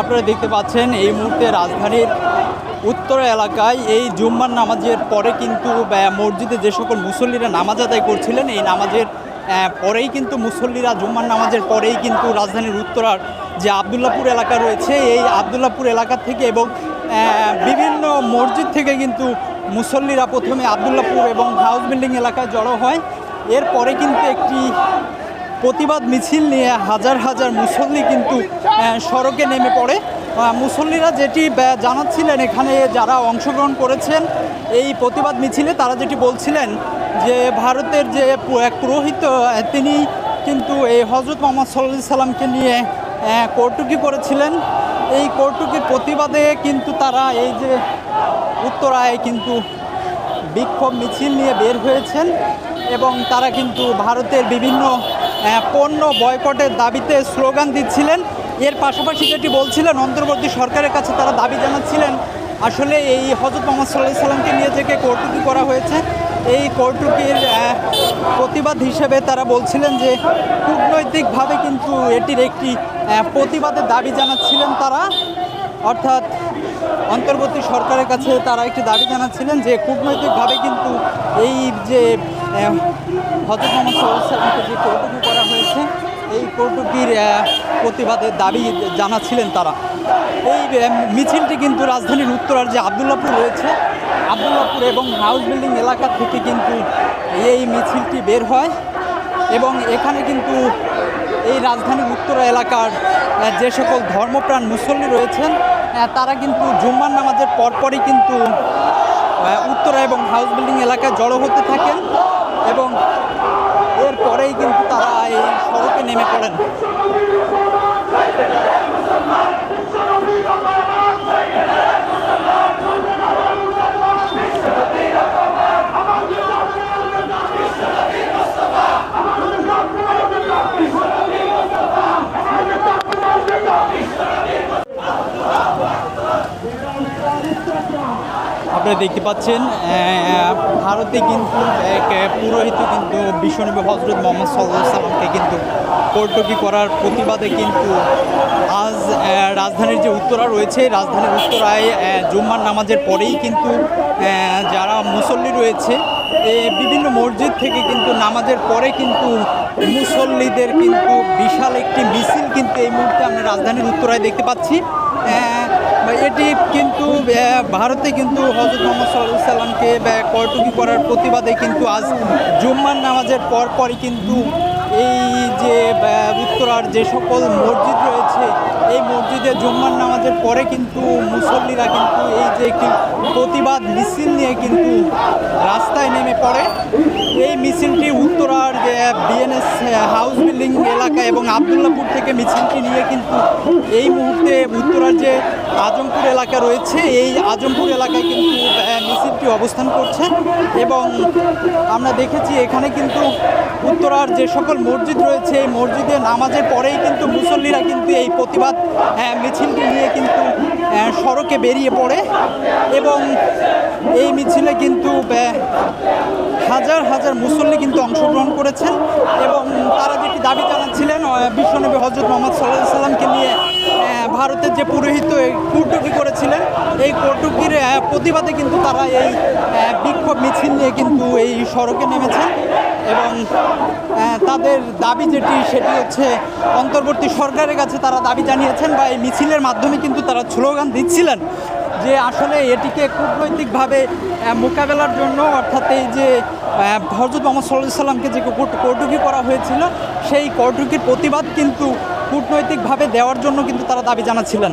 আপনারা দেখতে পাচ্ছেন এই মুহূর্তে রাজধানীর উত্তর এলাকায় এই জুম্মার নামাজের পরে কিন্তু মসজিদে যে সকল মুসল্লিরা নামাজ আদায় করছিলেন, এই নামাজের পরেই কিন্তু মুসল্লিরা জুম্মার নামাজের পরেই কিন্তু রাজধানীর উত্তরার যে আবদুল্লাপুর এলাকা রয়েছে, এই আবদুল্লাপুর এলাকা থেকে এবং বিভিন্ন মসজিদ থেকে কিন্তু মুসল্লিরা প্রথমে আবদুল্লাপুর এবং হাউস বিল্ডিং এলাকায় জড়ো হয়। এরপরে কিন্তু একটি প্রতিবাদ মিছিল নিয়ে হাজার হাজার মুসল্লি কিন্তু সড়কে নেমে পড়ে। মুসল্লিরা যেটি জানাচ্ছিলেন এখানে যারা অংশগ্রহণ করেছেন এই প্রতিবাদ মিছিলে, তারা যেটি বলছিলেন যে ভারতের যে এক পুরোহিত তিনি কিন্তু এই হজরত মোহাম্মদ সাল্লাহ সাল্লামকে নিয়ে কৌটুকি করেছিলেন। এই কৌটুকির প্রতিবাদে কিন্তু তারা এই যে উত্তরায় কিন্তু বিক্ষোভ মিছিল নিয়ে বের হয়েছেন এবং তারা কিন্তু ভারতের বিভিন্ন পণ্য বয়কটের দাবিতে স্লোগান দিচ্ছিলেন। এর পাশাপাশি যেটি বলছিলেন, অন্তর্বর্তী সরকারের কাছে তারা দাবি জানাচ্ছিলেন, আসলে এই হজরত মোহাম্মদ সাল্লাহ সাল্লামকে নিয়ে থেকে কৌটুকি করা হয়েছে, এই কৌটুকির প্রতিবাদ হিসেবে তারা বলছিলেন যে, কূটনৈতিকভাবে কিন্তু এটির একটি প্রতিবাদের দাবি জানাচ্ছিলেন তারা। অর্থাৎ অন্তর্বর্তী সরকারের কাছে তারা একটি দাবি জানাচ্ছিলেন যে, কূটনৈতিকভাবে কিন্তু এই যে হজরত মোহাম্মদ সাল্লামকে যে কৌটুকি করা হয়েছে, এই কৌটুকির প্রতিবাদের দাবি জানাচ্ছিলেন তারা। এই মিছিলটি কিন্তু রাজধানীর উত্তরার যে আবদুল্লাপুর রয়েছে আবদুল্লাপুর এবং হাউস বিল্ডিং এলাকা থেকে কিন্তু এই মিছিলটি বের হয় এবং এখানে কিন্তু এই রাজধানীর উত্তরা এলাকার যে সকল ধর্মপ্রাণ মুসল্লি রয়েছেন তারা কিন্তু জুম্মার নামাজের পরপরই কিন্তু উত্তরা এবং হাউস বিল্ডিং এলাকায় জড়ো হতে থাকেন। এবং এরপরেই কিন্তু তারা এই সড়কে নেমে পড়েন। আপনারা দেখতে পাচ্ছেন ভারতে কিন্তু এক পুরোহিত কিন্তু বিশ্বনবী হজরত মোহাম্মদ সাল্লাহ সাল্লামকে কিন্তু কর্তকি করার প্রতিবাদে কিন্তু আজ রাজধানীর যে উত্তরা রয়েছে, রাজধানীর উত্তরায় জুম্মার নামাজের পরেই কিন্তু যারা মুসল্লি রয়েছে বিভিন্ন মসজিদ থেকে কিন্তু নামাজের পরে কিন্তু মুসল্লিদের কিন্তু বিশাল একটি মিছিল কিন্তু এই মুহূর্তে আমরা রাজধানীর উত্তরায় দেখতে পাচ্ছি। এটি কিন্তু ভারতে কিন্তু হজরত মোহাম্মদ সাল্লাহ সাল্লামকে কর্তুকি করার প্রতিবাদে কিন্তু আজ জুম্মার নামাজের পরপরই কিন্তু এই যে উত্তরার যে সকল মসজিদ রয়েছে এই মসজিদে জুম্মার নামাজের পরে কিন্তু মুসল্লিরা কিন্তু এই যে একটি প্রতিবাদ মিছিল নিয়ে কিন্তু রাস্তায় নেমে পড়ে। এই মিছিলটি উত্তরার যে বিএনএস হাউস বিল্ডিং এলাকা এবং আবদুল্লাপুর থেকে মিছিলটি নিয়ে কিন্তু এই মুহূর্তে উত্তরার যে আজমপুর এলাকা রয়েছে, এই আজমপুর এলাকায় কিন্তু মিছিলটি অবস্থান করছে এবং আমরা দেখেছি এখানে কিন্তু উত্তরার যে সকল মসজিদ রয়েছে, এই মসজিদে নামাজের পরেই কিন্তু মুসল্লিরা কিন্তু এই প্রতিবাদ মিছিলটি নিয়ে কিন্তু সড়কে বেরিয়ে পড়ে এবং এই মিছিলে কিন্তু হাজার হাজার মুসল্লি কিন্তু অংশগ্রহণ করেছেন এবং তারা যেটি দাবি জানাচ্ছিলেন বিশ্বনবী হজরত মোহাম্মদ সাল্লাহ সাল্লামকে নিয়ে ভারতের যে পুরোহিত কৌটুকি করেছিলেন, এই কৌটুকির প্রতিবাদে কিন্তু তারা এই বিক্ষোভ মিছিল নিয়ে কিন্তু এই সড়কে নেমেছেন। এবং তাদের দাবি যেটি, সেটি হচ্ছে অন্তর্বর্তী সরকারের কাছে তারা দাবি জানিয়েছেন বা এই মিছিলের মাধ্যমে কিন্তু তারা স্লোগান দিচ্ছিলেন যে আসলে এটিকে কূটনৈতিকভাবে মোকাবেলার জন্য অর্থাৎ এই যে হজরত মোহাম্মদ সাল্লাহ সাল্লামকে যে কৌট- কৌটুকি করা হয়েছিল, সেই কৌটুকির প্রতিবাদ কিন্তু কূটনৈতিকভাবে দেওয়ার জন্য কিন্তু তারা দাবি জানাচ্ছিলেন।